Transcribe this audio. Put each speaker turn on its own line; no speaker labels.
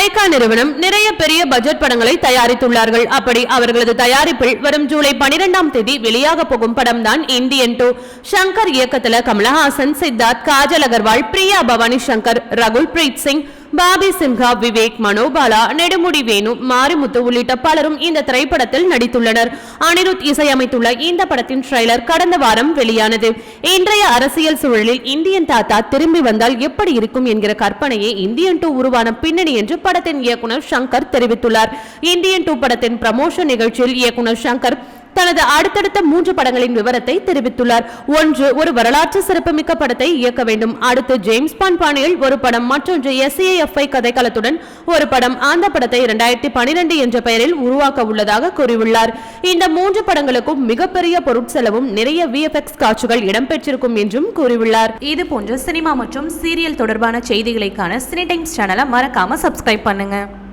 Lyca நிறுவனம் நிறைய பெரிய பட்ஜெட் படங்களை தயாரித்துள்ளார்கள். அப்படி அவர்களது தயாரிப்பில் வரும் ஜூலை பனிரெண்டாம் தேதி வெளியாக போகும் படம் தான் இந்தியன் டூ. சங்கர் இயக்கத்துல கமலஹாசன் சித்தார்த் காஜல் அகர்வால் பிரியா பவானி சங்கர் ரகுல் பிரீத் சிங் பாபி சிம்ஹா விவேக் மனோபாலா நெடுமுடி வேணு மாரிமுத்து உள்ளிட்ட பலரும் இந்த திரைப்படத்தில் நடித்துள்ளனர். அனிருத் இசையமைத்துள்ள இந்த படத்தின் ட்ரெய்லர் கடந்த வாரம் வெளியானது. இன்றைய அரசியல் சூழலில் இந்தியன் தாத்தா திரும்பி வந்தால் எப்படி இருக்கும் என்கிற கற்பனையே இந்தியன் டூ உருவான பின்னணி என்று படத்தின் இயக்குனர் சங்கர் தெரிவித்துள்ளார். இந்தியன் டூ படத்தின் ப்ரமோஷன் நிகழ்ச்சியில் இயக்குனர் சங்கர் தனது அடுத்தடுத்த மூன்று படங்களின் விவரத்தை தெரிவித்துள்ளார். ஒன்று ஒரு வரலாற்று சிறப்புமிக்க படத்தை இயக்க வேண்டும். அடுத்து ஜேம்ஸ் பான் பாணியில் ஒரு படம் மற்றொன்று எஸ்ஏஎஃப்ஐ கதைக்களத்துடன் ஒரு படம் அந்த படத்தை இரண்டாயிரத்தி பனிரெண்டு என்ற பெயரில் உருவாக்க உள்ளதாக கூறியுள்ளார். இந்த மூன்று படங்களுக்கும் மிகப்பெரிய பொருட்செலவும் நிறைய விஎஃப்எக்ஸ் காட்சிகள் இடம்பெற்றிருக்கும் என்றும் கூறியுள்ளார்.
இது போன்ற சினிமா மற்றும் சீரியல் தொடர்பான செய்திகளைக்கான சினி டைம்ஸ் சேனலை மறக்காம சப்ஸ்கிரைப் பண்ணுங்க.